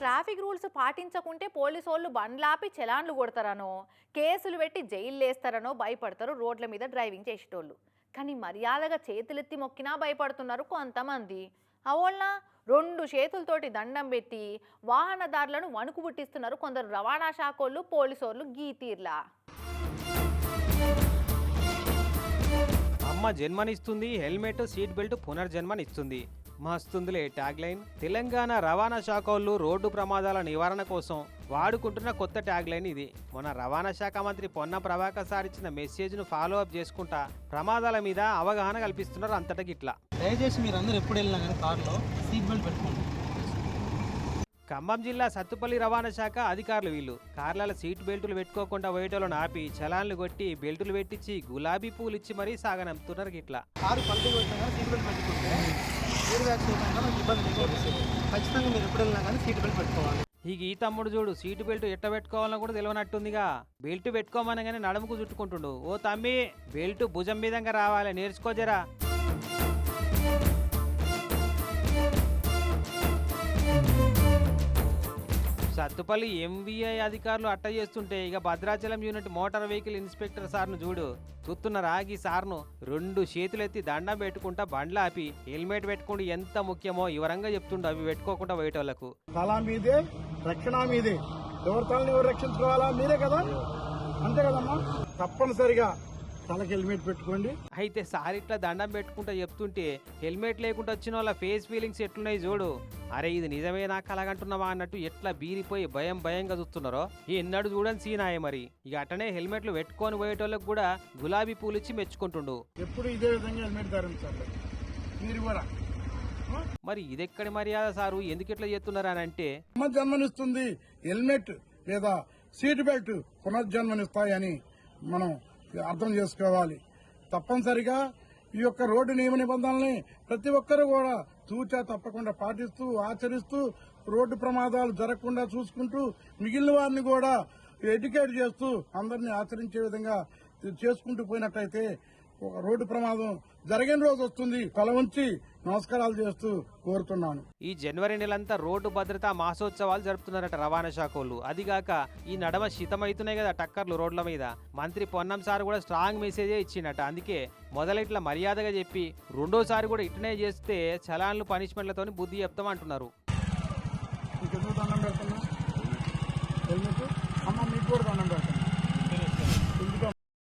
Traffic rules పాటించకుంటే police వాళ్ళు బండ్లాపి చలాన్లు కొడతారనో కేసులు పెట్టి జైలు వేస్తారనో భయపడతారు రోడ్ల మీద డ్రైవింగ్ చేసేటోళ్ళు. కానీ మర్యాదగా చేతులెత్తి మొక్కినా భయపడుతున్నారు కొంతమంది. అవోళ్ళ రెండు చేతులతోటి దండం పెట్టి వాహనదారులను వణుకు పుట్టిస్తున్నారు కొందరు రవాణా శాఖోళ్ళు పోలీసోళ్ళు గీతీర్లా అమ్మ జన్మనిస్తుంది హెల్మెట్ సీట్ బెల్ట్ పునర్జన్మనిస్తుంది. మస్తుందిలే ట్యాగ్ లైన్ తెలంగాణ రవాణా శాఖ వాళ్ళు రోడ్డు ప్రమాదాల నివారణ కోసం వాడుకుంటున్న కొత్త ట్యాగ్ లైన్ ఇది. మన రవాణా శాఖ మంత్రి పొన్న ప్రభాకర్ సార్ ఇచ్చిన మెసేజ్ను ఫాలో అప్ చేసుకుంటా ప్రమాదాల మీద అవగాహన కల్పిస్తున్నారు అంతటా గిట్లా. దయచేసి మీరు అందరూ ఎప్పుడు వెళ్ళినా కానీ కార్లో సీట్ బెల్ట్ పెట్టుకోండి. ఖమ్మం జిల్లా సత్తుపల్లి రవాణా శాఖ అధికారులు వీళ్ళు. కార్ల సీట్ బెల్టులు పెట్టుకోకుండా వేయటోళ్ళని ఆపి చలాన్లు కొట్టి బెల్టులు పెట్టించి గులాబీ పూలు ఇచ్చి మరీ సాగనంపుతున్నారు గిట్లా. కారు సీట్ బెల్ట్ పెట్టుకుంటే ఖచ్చితంగా మీరు ఎప్పుడు వెళ్ళినా కానీ సీట్ బెల్ట్ పెట్టుకోవాలి. ఈ ఈ తమ్ముడు చూడు సీటు బెల్ట్ ఎట్ట పెట్టుకోవాలని కూడా తెలియనట్టుందిగా. బెల్ట్ పెట్టుకోమనగానే నడుముకు చుట్టుకుంటుండు. ఓ తమ్మి బెల్ట్ భుజం మీదంగా రావాలి నేర్చుకోజరా సత్తుపల్లి ఎంవీఐ అధికారులు అట్ట చేస్తుంటే ఇక Bhadrachalam unit motor vehicle inspector సార్ను చూడు. చూస్తున్నారా రాగి సార్ను రెండు చేతులెత్తి దండం పెట్టుకుంటా బండ్లు ఆపి హెల్మెట్ పెట్టుకుంటూ ఎంత ముఖ్యమో వివరంగా చెప్తుండు అవి పెట్టుకోకుండా పోయేటోళ్ళకు తల మీదే రక్షణ మీదే. ఎవరి తలని ఎవరు రక్షించుకోవాలా? మీరే కదా? అంతే కదమ్మా? తప్పనిసరిగా తలకి హెల్మెట్ పెట్టుకోండి. అయితే సార్ ఇట్లా దండం పెట్టుకుంటా చెప్తుంటే హెల్మెట్ లేకుండా వచ్చిన వాళ్ళ ఫేస్ ఫీలింగ్స్ ఎట్లున్నాయి చూడు? అరే ఇది నిజమేనా కలగంటున్నావా అన్నట్టు ఎట్లా బీరిపోయి భయం భయంగా చూస్తున్నారో? ఎన్నడు చూడని సీనాయే మరి. ఇక అట్టనే హెల్మెట్లు పెట్టుకొని పోయేటోళ్ళకి కూడా గులాబీ పూలు ఇచ్చి మెచ్చుకుంటుండు. ఎప్పుడు ఇదే విధంగా హెల్మెట్ ధరించాలి మీరు కూడా మరి ఇదెక్కడి మర్యాద సారు? ఎందుకు ఇట్లా చేస్తున్నారు అని అంటే అమ్మ జన్మనిస్తుంది హెల్మెట్ లేదా సీట్ బెల్ట్ పునర్జన్మనిస్తాయని మనం అర్థం చేసుకోవాలి. తప్పనిసరిగా ఈ యొక్క రోడ్డు నియమ నిబంధనల్ని ప్రతి ఒక్కరూ కూడా తూచా తప్పకుండా పాటిస్తూ ఆచరిస్తూ రోడ్డు ప్రమాదాలు జరగకుండా చూసుకుంటూ మిగిలిన వారిని కూడా ఎడ్యుకేట్ చేస్తూ అందరినీ ఆచరించే విధంగా చేసుకుంటూ పోయినట్టయితే ఒక రోడ్డు ప్రమాదం జరిగిన రోజు వస్తుంది. తల ఉంచి నమస్కారాలు చేస్తూ కోరుతున్నాను. ఈ జనవరి నెలంతా రోడ్డు భద్రతా మాసోత్సవాలు జరుపుతున్నారట రవాణా శాఖ వాళ్ళు అదిగాక ఈ నడమ శితమైతున్నాయి కదా టక్కర్లు రోడ్ల మీద. మంత్రి పొన్నం సార్ కూడా స్ట్రాంగ్ మెసేజే ఇచ్చిండట. అందుకే మొదల ఇట్లా మర్యాదగా చెప్పి రెండోసారి కూడా ఇట్లనే చేస్తే చలాన్లు పనిష్మెంట్లతోని బుద్ధి చెప్తామంటున్నారు.